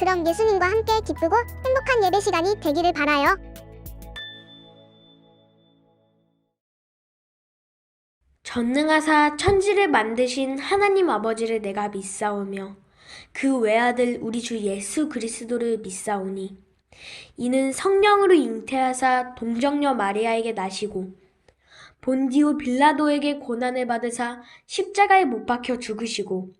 그럼 예수님과 함께 기쁘고 행복한 예배 시간이 되기를 바라요. 전능하사 천지를 만드신 하나님 아버지를 내가 믿사오며 그 외아들 우리 주 예수 그리스도를 믿사오니 이는 성령으로 잉태하사 동정녀 마리아에게 나시고 본디오 빌라도에게 고난을 받으사 십자가에 못 박혀 죽으시고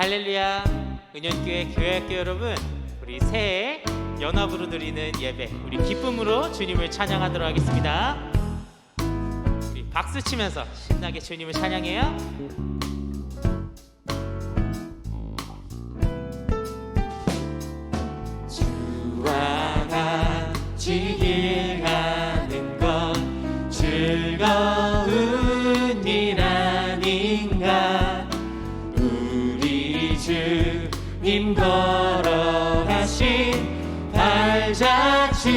할렐루야. 은연교회 교회학교 여러분 우리 새해 연합으로 드리는 예배 우리 기쁨으로 주님을 찬양하도록 하겠습니다. 우리 박수 치면서 신나게 주님을 찬양해요. 주와 주님 걸어가신 발자취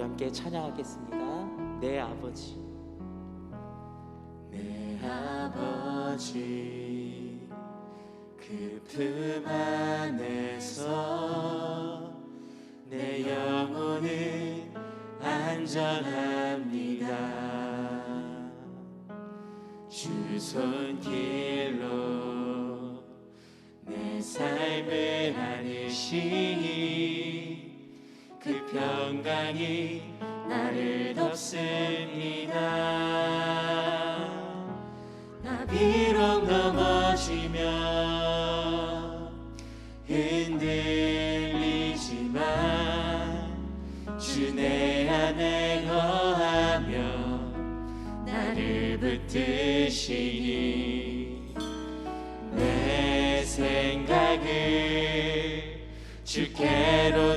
함께 찬양하겠습니다. 내 아버지. 내 아버지 그 품 안에서 내 영혼은 안전합니다. 주 손길로 내 삶을 안으시니 그 평강이 나를 덮습니다. 나 비록 넘어지면 흔들리지만 주 내 안에 거하며 나를 붙드시니 내 생각을 주께로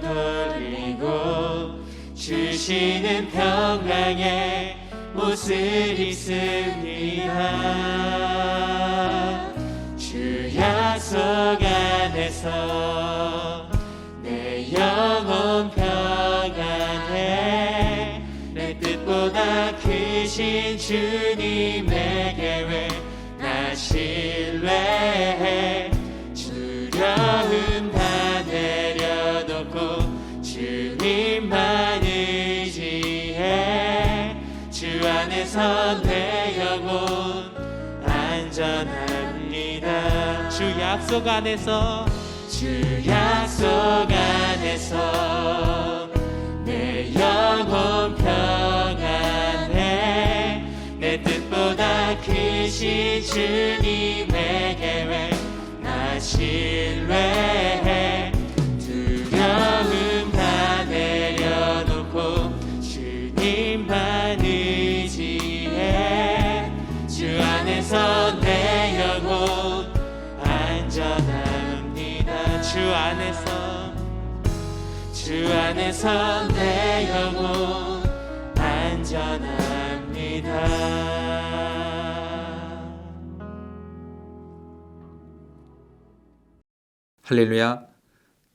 주시는 평강의 옷을 입습니다 주 약속 안에서 내 영혼 평안해 내 뜻보다 크신 주님 안에서 내 영혼 안전합니다. 주 약속 안에서 주 약속 안에서 내 영혼 평안해. 내 뜻보다 크신 주님 안에서 내 영혼 안전합니다 할렐루야.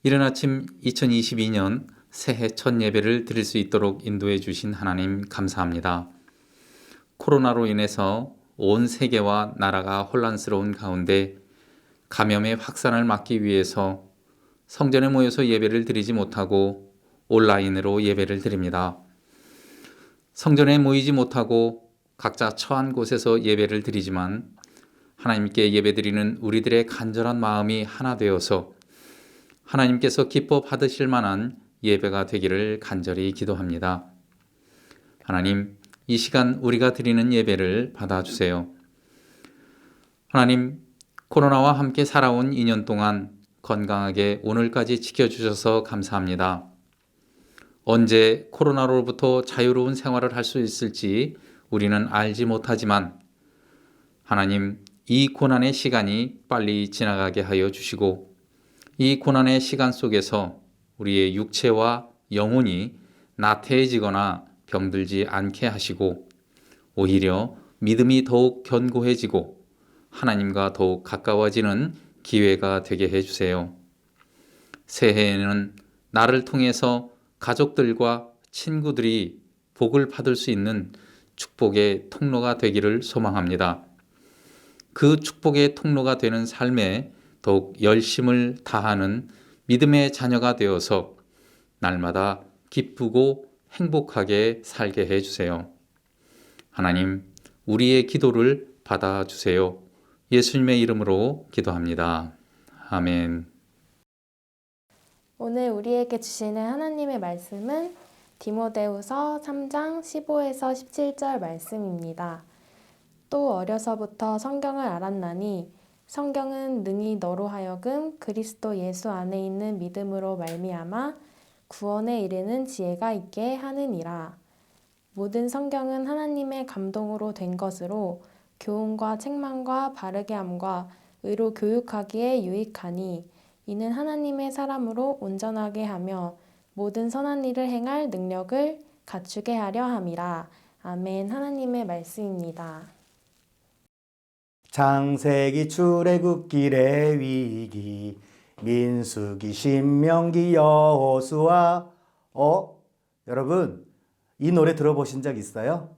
이른 아침 2022년 새해 첫 예배를 드릴 수 있도록 인도해 주신 하나님 감사합니다. 코로나로 인해서 온 세계와 나라가 혼란스러운 가운데 감염의 확산을 막기 위해서 성전에 모여서 예배를 드리지 못하고 온라인으로 예배를 드립니다. 성전에 모이지 못하고 각자 처한 곳에서 예배를 드리지만 하나님께 예배드리는 우리들의 간절한 마음이 하나 되어서 하나님께서 기뻐 받으실 만한 예배가 되기를 간절히 기도합니다. 하나님, 이 시간 우리가 드리는 예배를 받아주세요. 하나님, 코로나와 함께 살아온 2년 동안 건강하게 오늘까지 지켜주셔서 감사합니다. 언제 코로나로부터 자유로운 생활을 할 수 있을지 우리는 알지 못하지만 하나님, 이 고난의 시간이 빨리 지나가게 하여 주시고 이 고난의 시간 속에서 우리의 육체와 영혼이 나태해지거나 병들지 않게 하시고 오히려 믿음이 더욱 견고해지고 하나님과 더욱 가까워지는 기회가 되게 해주세요. 새해에는 나를 통해서 가족들과 친구들이 복을 받을 수 있는 축복의 통로가 되기를 소망합니다. 그 축복의 통로가 되는 삶에 더욱 열심을 다하는 믿음의 자녀가 되어서 날마다 기쁘고 행복하게 살게 해주세요. 하나님, 우리의 기도를 받아주세요. 예수님의 이름으로 기도합니다. 아멘. 오늘 우리에게 주시는 하나님의 말씀은 디모데후서 3장 15에서 17절 말씀입니다. 또 어려서부터 성경을 알았나니 성경은 능히 너로 하여금 그리스도 예수 안에 있는 믿음으로 말미암아 구원에 이르는 지혜가 있게 하느니라. 모든 성경은 하나님의 감동으로 된 것으로 교훈과 책망과 바르게 함과 의로 교육하기에 유익하니 이는 하나님의 사람으로 온전하게 하며 모든 선한 일을 행할 능력을 갖추게 하려 함이라. 아멘. 하나님의 말씀입니다. 창세기 출애굽기 레위기 민수기 신명기 여호수아 어 여러분 이 노래 들어보신 적 있어요?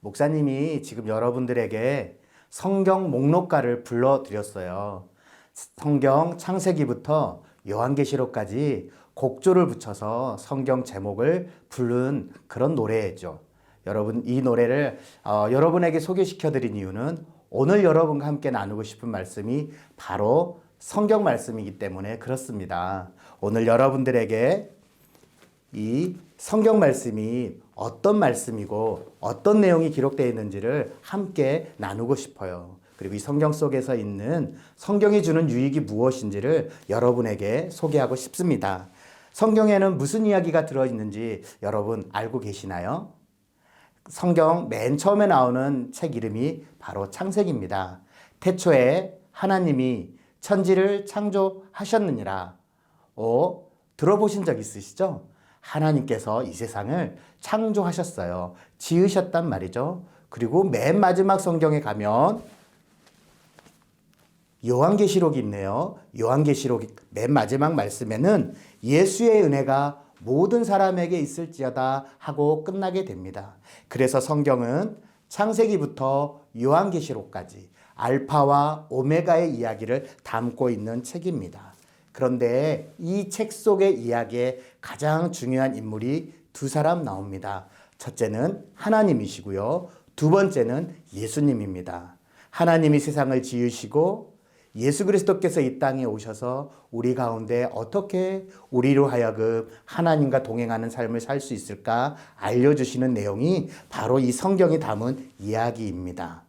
목사님이 지금 여러분들에게 성경 목록가를 불러드렸어요. 성경 창세기부터 요한계시록까지 곡조를 붙여서 성경 제목을 부른 그런 노래죠. 여러분 이 노래를 어, 여러분에게 소개시켜 드린 이유는 오늘 여러분과 함께 나누고 싶은 말씀이 바로 성경 말씀이기 때문에 그렇습니다. 오늘 여러분들에게 이 성경 말씀이 어떤 말씀이고 어떤 내용이 기록되어 있는지를 함께 나누고 싶어요. 그리고 이 성경 속에서 있는 성경이 주는 유익이 무엇인지를 여러분에게 소개하고 싶습니다. 성경에는 무슨 이야기가 들어있는지 여러분 알고 계시나요? 성경 맨 처음에 나오는 책 이름이 바로 창세기입니다. 태초에 하나님이 천지를 창조하셨느니라. 어, 들어보신 적 있으시죠? 하나님께서 이 세상을 창조하셨어요. 지으셨단 말이죠. 그리고 맨 마지막 성경에 가면 요한계시록이 있네요. 요한계시록 맨 마지막 말씀에는 예수의 은혜가 모든 사람에게 있을지어다 하고 끝나게 됩니다. 그래서 성경은 창세기부터 요한계시록까지 알파와 오메가의 이야기를 담고 있는 책입니다. 그런데 이 책 속의 이야기에 가장 중요한 인물이 두 사람 나옵니다. 첫째는 하나님이시고요. 두 번째는 예수님입니다. 하나님이 세상을 지으시고 예수 그리스도께서 이 땅에 오셔서 우리 가운데 어떻게 우리로 하여금 하나님과 동행하는 삶을 살 수 있을까 알려주시는 내용이 바로 이 성경이 담은 이야기입니다.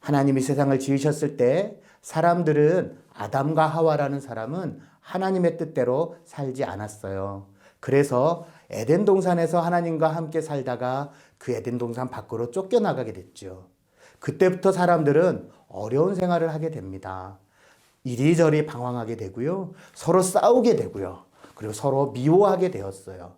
하나님이 세상을 지으셨을 때 사람들은 아담과 하와라는 사람은 하나님의 뜻대로 살지 않았어요. 그래서 에덴 동산에서 하나님과 함께 살다가 그 에덴 동산 밖으로 쫓겨나가게 됐죠. 그때부터 사람들은 어려운 생활을 하게 됩니다. 이리저리 방황하게 되고요. 서로 싸우게 되고요. 그리고 서로 미워하게 되었어요.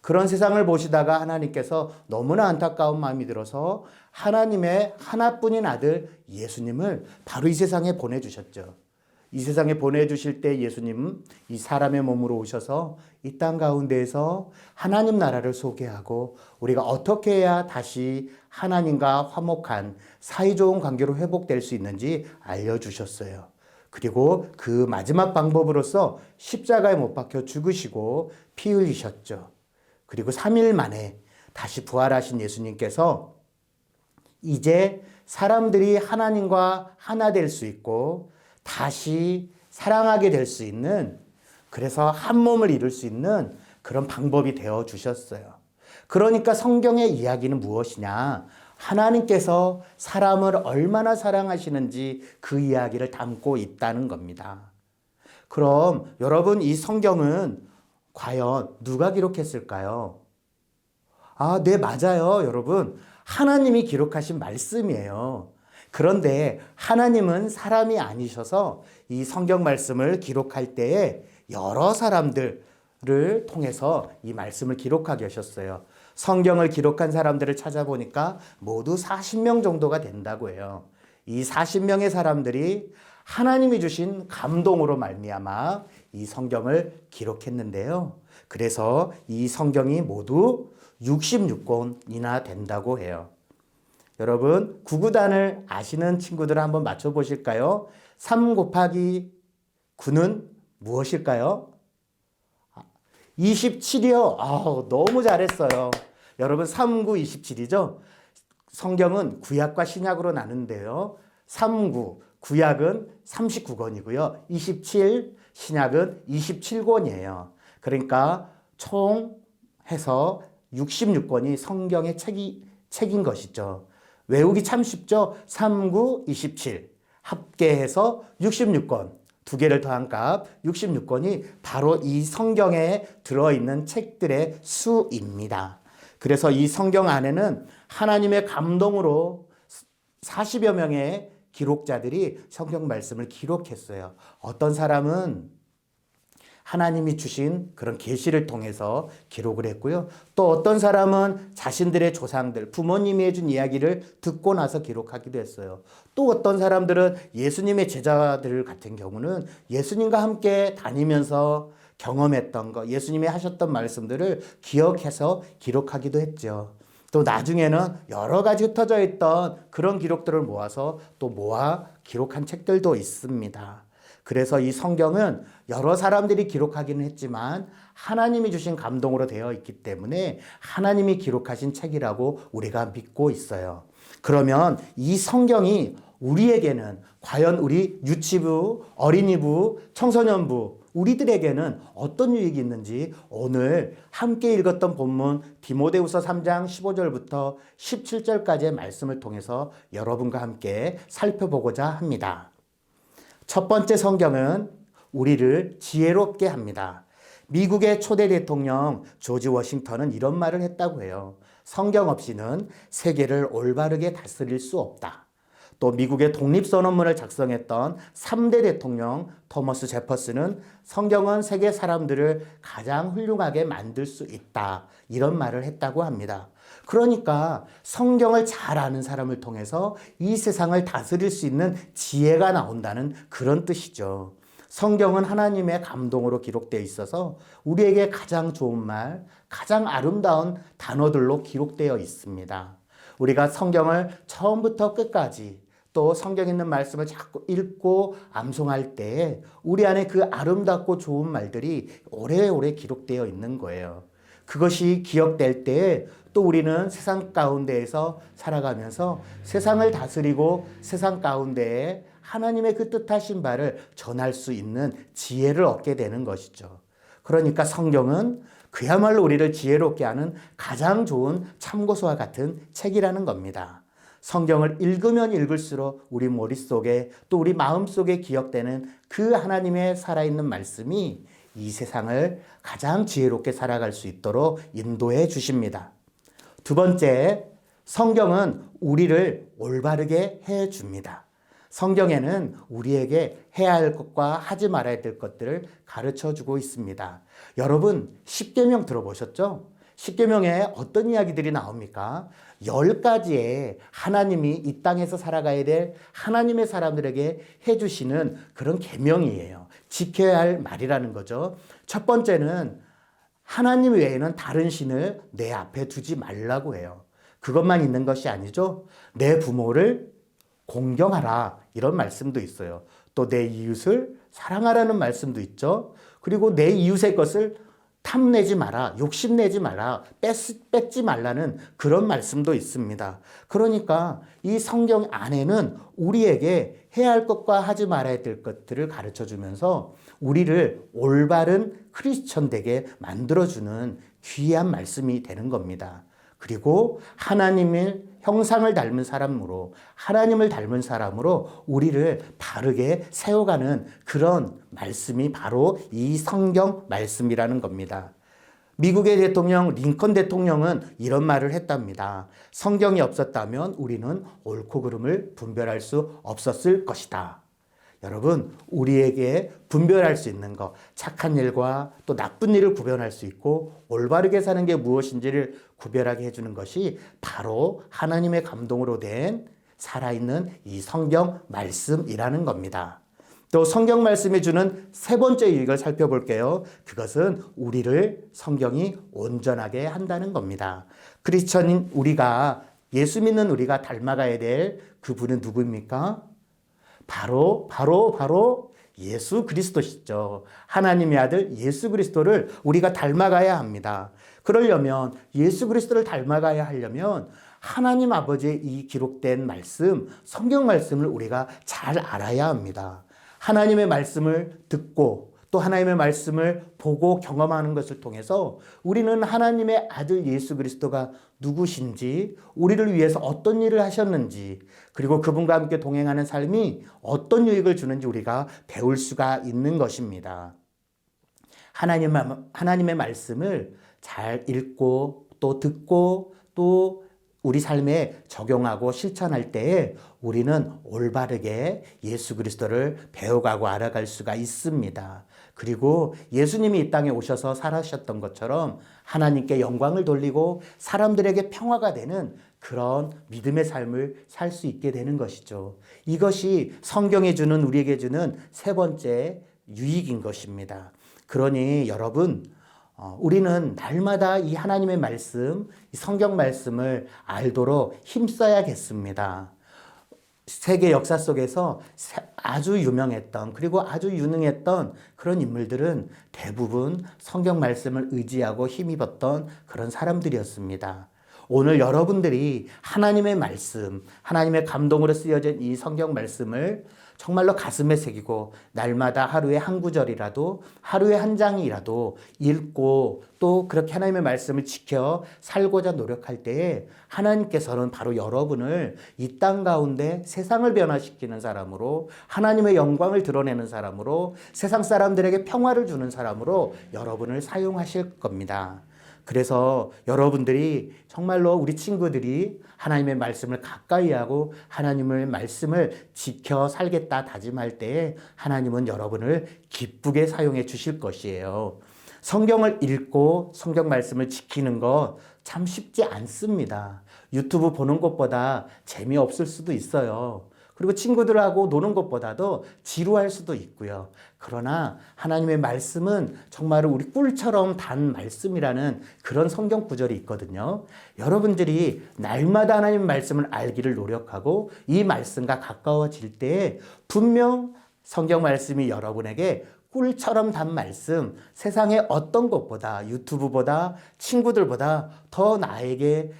그런 세상을 보시다가 하나님께서 너무나 안타까운 마음이 들어서 하나님의 하나뿐인 아들 예수님을 바로 이 세상에 보내주셨죠. 이 세상에 보내주실 때 예수님은 이 사람의 몸으로 오셔서 이 땅 가운데에서 하나님 나라를 소개하고 우리가 어떻게 해야 다시 하나님과 화목한 사이좋은 관계로 회복될 수 있는지 알려주셨어요. 그리고 그 마지막 방법으로서 십자가에 못 박혀 죽으시고 피 흘리셨죠. 그리고 3일 만에 다시 부활하신 예수님께서 이제 사람들이 하나님과 하나 될 수 있고 다시 사랑하게 될 수 있는 그래서 한 몸을 이룰 수 있는 그런 방법이 되어 주셨어요. 그러니까 성경의 이야기는 무엇이냐? 하나님께서 사람을 얼마나 사랑하시는지 그 이야기를 담고 있다는 겁니다. 그럼 여러분 이 성경은 과연 누가 기록했을까요? 아, 네, 맞아요, 여러분. 하나님이 기록하신 말씀이에요. 그런데 하나님은 사람이 아니셔서 이 성경 말씀을 기록할 때에 여러 사람들을 통해서 이 말씀을 기록하게 하셨어요. 성경을 기록한 사람들을 찾아보니까 모두 40명 정도가 된다고 해요. 이 40명의 사람들이 하나님이 주신 감동으로 말미암아 이 성경을 기록했는데요. 그래서 이 성경이 모두 66권이나 된다고 해요. 여러분, 구구단을 아시는 친구들 한번 맞춰 보실까요? 3 곱하기 9는 무엇일까요? 27이요. 아, 너무 잘했어요. 여러분 39, 27이죠? 성경은 구약과 신약으로 나는데요. 39, 구약은 39권이고요. 27, 신약은 27권이에요. 그러니까 총 해서 66권이 성경의 책이, 책인 것이죠. 외우기 참 쉽죠? 39, 27. 합계해서 66권. 두 개를 더한 값 66권이 바로 이 성경에 들어있는 책들의 수입니다. 그래서 이 성경 안에는 하나님의 감동으로 40여 명의 기록자들이 성경 말씀을 기록했어요. 어떤 사람은 하나님이 주신 그런 계시를 통해서 기록을 했고요. 또 어떤 사람은 자신들의 조상들, 부모님이 해준 이야기를 듣고 나서 기록하기도 했어요. 또 어떤 사람들은 예수님의 제자들 같은 경우는 예수님과 함께 다니면서 경험했던 거, 예수님이 하셨던 말씀들을 기억해서 기록하기도 했죠. 또 나중에는 여러 가지 흩어져 있던 그런 기록들을 모아서 또 모아 기록한 책들도 있습니다. 그래서 이 성경은 여러 사람들이 기록하기는 했지만 하나님이 주신 감동으로 되어 있기 때문에 하나님이 기록하신 책이라고 우리가 믿고 있어요. 그러면 이 성경이 우리에게는 과연 우리 유치부, 어린이부, 청소년부, 우리들에게는 어떤 유익이 있는지 오늘 함께 읽었던 본문 디모데후서 3장 15절부터 17절까지의 말씀을 통해서 여러분과 함께 살펴보고자 합니다. 첫 번째 성경은 우리를 지혜롭게 합니다. 미국의 초대 대통령 조지 워싱턴은 이런 말을 했다고 해요. 성경 없이는 세계를 올바르게 다스릴 수 없다. 또 미국의 독립선언문을 작성했던 3대 대통령 토머스 제퍼슨은 성경은 세계 사람들을 가장 훌륭하게 만들 수 있다. 이런 말을 했다고 합니다. 그러니까 성경을 잘 아는 사람을 통해서 이 세상을 다스릴 수 있는 지혜가 나온다는 그런 뜻이죠. 성경은 하나님의 감동으로 기록되어 있어서 우리에게 가장 좋은 말, 가장 아름다운 단어들로 기록되어 있습니다. 우리가 성경을 처음부터 끝까지 또 성경 있는 말씀을 자꾸 읽고 암송할 때 우리 안에 그 아름답고 좋은 말들이 오래오래 기록되어 있는 거예요. 그것이 기억될 때또 우리는 세상 가운데에서 살아가면서 세상을 다스리고 세상 가운데에 하나님의 그 뜻하신 바를 전할 수 있는 지혜를 얻게 되는 것이죠. 그러니까 성경은 그야말로 우리를 지혜롭게 하는 가장 좋은 참고서와 같은 책이라는 겁니다. 성경을 읽으면 읽을수록 우리 머릿속에 또 우리 마음속에 기억되는 그 하나님의 살아있는 말씀이 이 세상을 가장 지혜롭게 살아갈 수 있도록 인도해 주십니다. 두 번째, 성경은 우리를 올바르게 해 줍니다. 성경에는 우리에게 해야 할 것과 하지 말아야 될 것들을 가르쳐 주고 있습니다. 여러분, 십계명 들어보셨죠? 십계명에 어떤 이야기들이 나옵니까? 열 가지의 하나님이 이 땅에서 살아가야 될 하나님의 사람들에게 해주시는 그런 계명이에요. 지켜야 할 말이라는 거죠. 첫 번째는 하나님 외에는 다른 신을 내 앞에 두지 말라고 해요. 그것만 있는 것이 아니죠. 내 부모를 공경하라. 이런 말씀도 있어요. 또 내 이웃을 사랑하라는 말씀도 있죠. 그리고 내 이웃의 것을 탐내지 마라, 욕심내지 마라, 뺏, 뺏지 말라는 그런 말씀도 있습니다. 그러니까 이 성경 안에는 우리에게 해야 할 것과 하지 말아야 될 것들을 가르쳐 주면서 우리를 올바른 크리스천 되게 만들어주는 귀한 말씀이 되는 겁니다. 그리고 하나님의 형상을 닮은 사람으로 하나님을 닮은 사람으로 우리를 바르게 세워가는 그런 말씀이 바로 이 성경 말씀이라는 겁니다. 미국의 대통령 링컨 대통령은 이런 말을 했답니다. 성경이 없었다면 우리는 옳고 그름을 분별할 수 없었을 것이다. 여러분, 우리에게 분별할 수 있는 것, 착한 일과 또 나쁜 일을 구별할 수 있고 올바르게 사는 게 무엇인지를 구별하게 해주는 것이 바로 하나님의 감동으로 된 살아있는 이 성경 말씀이라는 겁니다. 또 성경 말씀이 주는 세 번째 유익을 살펴볼게요. 그것은 우리를 성경이 온전하게 한다는 겁니다. 크리스천인 우리가 예수 믿는 우리가 닮아가야 될 그분은 누구입니까? 바로 바로 바로 예수 그리스도시죠. 하나님의 아들 예수 그리스도를 우리가 닮아가야 합니다. 그러려면 예수 그리스도를 닮아가야 하려면 하나님 아버지의 이 기록된 말씀, 성경 말씀을 우리가 잘 알아야 합니다. 하나님의 말씀을 듣고 또 하나님의 말씀을 보고 경험하는 것을 통해서 우리는 하나님의 아들 예수 그리스도가 누구신지, 우리를 위해서 어떤 일을 하셨는지, 그리고 그분과 함께 동행하는 삶이 어떤 유익을 주는지 우리가 배울 수가 있는 것입니다. 하나님, 하나님의 말씀을 잘 읽고 또 듣고 또 우리 삶에 적용하고 실천할 때에 우리는 올바르게 예수 그리스도를 배워가고 알아갈 수가 있습니다. 그리고 예수님이 이 땅에 오셔서 살아셨던 것처럼 하나님께 영광을 돌리고 사람들에게 평화가 되는 그런 믿음의 삶을 살 수 있게 되는 것이죠. 이것이 성경에 주는 우리에게 주는 세 번째 유익인 것입니다. 그러니 여러분, 어, 우리는 날마다 이 하나님의 말씀, 이 성경 말씀을 알도록 힘써야겠습니다. 세계 역사 속에서 세- 아주 유명했던 그리고 아주 유능했던 그런 인물들은 대부분 성경 말씀을 의지하고 힘입었던 그런 사람들이었습니다. 오늘 여러분들이 하나님의 말씀, 하나님의 감동으로 쓰여진 이 성경 말씀을 정말로 가슴에 새기고 날마다 하루에 한 구절이라도 하루에 한 장이라도 읽고 또 그렇게 하나님의 말씀을 지켜 살고자 노력할 때에 하나님께서는 바로 여러분을 이 땅 가운데 세상을 변화시키는 사람으로 하나님의 영광을 드러내는 사람으로 세상 사람들에게 평화를 주는 사람으로 여러분을 사용하실 겁니다. 그래서 여러분들이 정말로 우리 친구들이 하나님의 말씀을 가까이 하고 하나님의 말씀을 지켜 살겠다 다짐할 때에 하나님은 여러분을 기쁘게 사용해 주실 것이에요. 성경을 읽고 성경 말씀을 지키는 거참 쉽지 않습니다. 유튜브 보는 것보다 재미없을 수도 있어요. 그리고 친구들하고 노는 것보다도 지루할 수도 있고요. 그러나 하나님의 말씀은 정말 우리 꿀처럼 단 말씀이라는 그런 성경 구절이 있거든요. 여러분들이 날마다 하나님의 말씀을 알기를 노력하고 이 말씀과 가까워질 때 분명 성경 말씀이 여러분에게 꿀처럼 단 말씀, 세상의 어떤 것보다 유튜브보다 친구들보다 더 나에게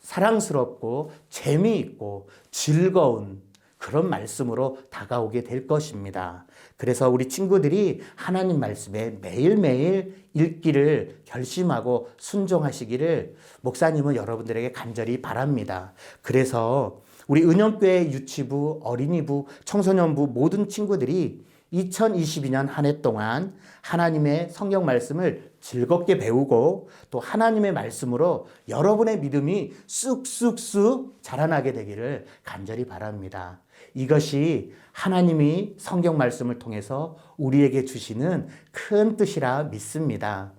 사랑스럽고 재미있고 즐거운 그런 말씀으로 다가오게 될 것입니다. 그래서 우리 친구들이 하나님 말씀에 매일매일 읽기를 결심하고 순종하시기를 목사님은 여러분들에게 간절히 바랍니다. 그래서 우리 은영교회 유치부, 어린이부, 청소년부 모든 친구들이 2022년 한 해 동안 하나님의 성경 말씀을 즐겁게 배우고 또 하나님의 말씀으로 여러분의 믿음이 쑥쑥쑥 자라나게 되기를 간절히 바랍니다. 이것이 하나님이 성경 말씀을 통해서 우리에게 주시는 큰 뜻이라 믿습니다.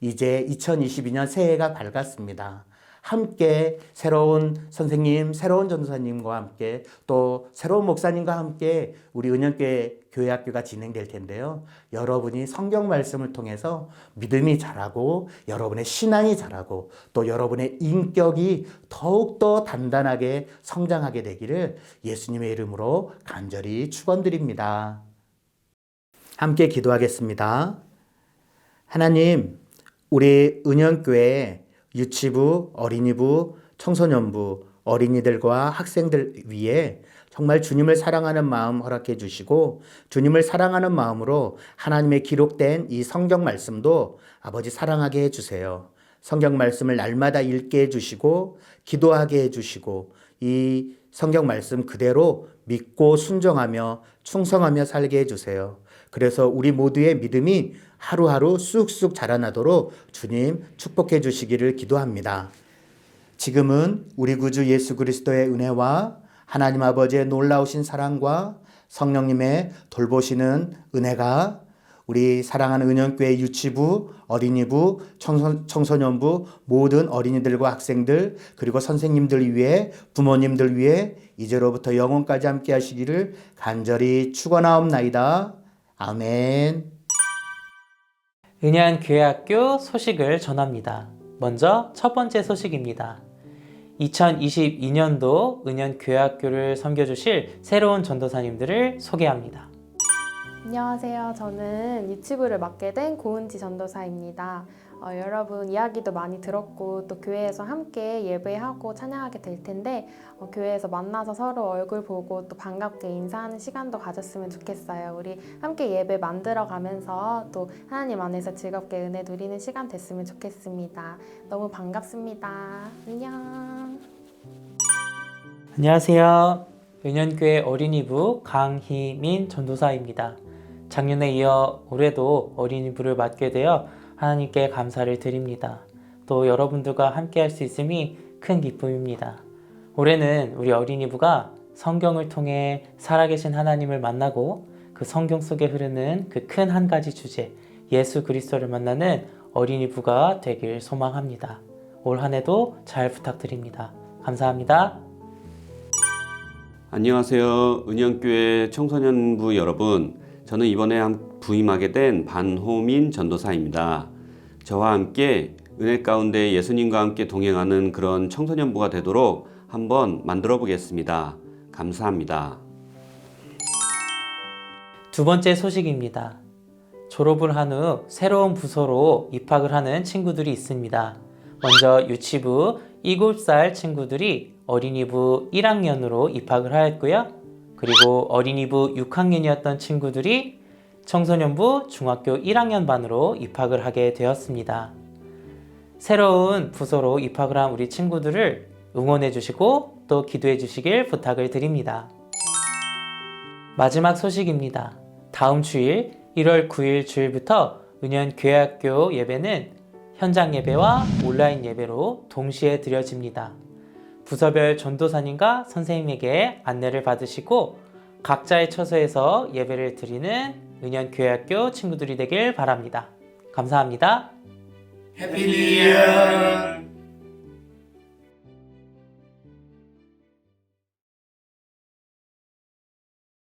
이제 2022년 새해가 밝았습니다. 함께 새로운 선생님, 새로운 전도사님과 함께 또 새로운 목사님과 함께 우리 은영교회 교회 학교가 진행될 텐데요. 여러분이 성경 말씀을 통해서 믿음이 자라고 여러분의 신앙이 자라고 또 여러분의 인격이 더욱더 단단하게 성장하게 되기를 예수님의 이름으로 간절히 축원드립니다. 함께 기도하겠습니다. 하나님, 우리 은영교회 유치부, 어린이부, 청소년부, 어린이들과 학생들 위해 정말 주님을 사랑하는 마음 허락해 주시고 주님을 사랑하는 마음으로 하나님의 기록된 이 성경 말씀도 아버지 사랑하게 해 주세요. 성경 말씀을 날마다 읽게 해 주시고 기도하게 해 주시고 이 성경 말씀 그대로 믿고 순종하며 충성하며 살게 해 주세요. 그래서 우리 모두의 믿음이 하루하루 쑥쑥 자라나도록 주님 축복해 주시기를 기도합니다. 지금은 우리 구주 예수 그리스도의 은혜와 하나님 아버지의 놀라우신 사랑과 성령님의 돌보시는 은혜가 우리 사랑하는 은영교회 유치부, 어린이부, 청소, 청소 년부 모든 어린이들과 학생들 그리고 선생님들 위해 부모님들 위해 이제로부터 영원까지 함께 하시기를 간절히 축원하옵나이다. 아멘. 은양 교회학교 소식을 전합니다. 먼저 첫 번째 소식입니다. 2022년도 은연 교회학교를 섬겨주실 새로운 전도사님들을 소개합니다. 안녕하세요. 저는 유치부를 맡게 된 고은지 전도사입니다. 어, 여러분 이야기도 많이 들었고 또 교회에서 함께 예배하고 찬양하게 될 텐데 어, 교회에서 만나서 서로 얼굴 보고 또 반갑게 인사하는 시간도 가졌으면 좋겠어요. 우리 함께 예배 만들어 가면서 또 하나님 안에서 즐겁게 은혜 누리는 시간 됐으면 좋겠습니다. 너무 반갑습니다. 안녕. 안녕하세요. 은연교회 어린이부 강희민 전도사입니다. 작년에 이어 올해도 어린이부를 맡게 되어 하나님께 감사를 드립니다. 또 여러분들과 함께 할 수 있음이 큰 기쁨입니다. 올해는 우리 어린이부가 성경을 통해 살아계신 하나님을 만나고 그 성경 속에 흐르는 그 큰 한 가지 주제, 예수 그리스도를 만나는 어린이부가 되길 소망합니다. 올 한 해도 잘 부탁드립니다. 감사합니다. 안녕하세요. 은영교회 청소년부 여러분. 저는 이번에 한- 부임하게 된 반호민 전도사입니다. 저와 함께 은혜 가운데 예수님과 함께 동행하는 그런 청소년부가 되도록 한번 만들어 보겠습니다. 감사합니다. 두 번째 소식입니다. 졸업을 한 후 새로운 부서로 입학을 하는 친구들이 있습니다. 먼저 유치부 7살 친구들이 어린이부 1학년으로 입학을 하였고요. 그리고 어린이부 6학년이었던 친구들이 청소년부 중학교 1학년 반으로 입학을 하게 되었습니다. 새로운 부서로 입학을 한 우리 친구들을 응원해 주시고 또 기도해 주시길 부탁을 드립니다. 마지막 소식입니다. 다음 주일 1월 9일 주일부터 은현교회학교 예배는 현장 예배와 온라인 예배로 동시에 드려집니다. 부서별 전도사님과 선생님에게 안내를 받으시고 각자의 처소에서 예배를 드리는 은현교회학교 친구들이 되길 바랍니다. 감사합니다. 해피 뉴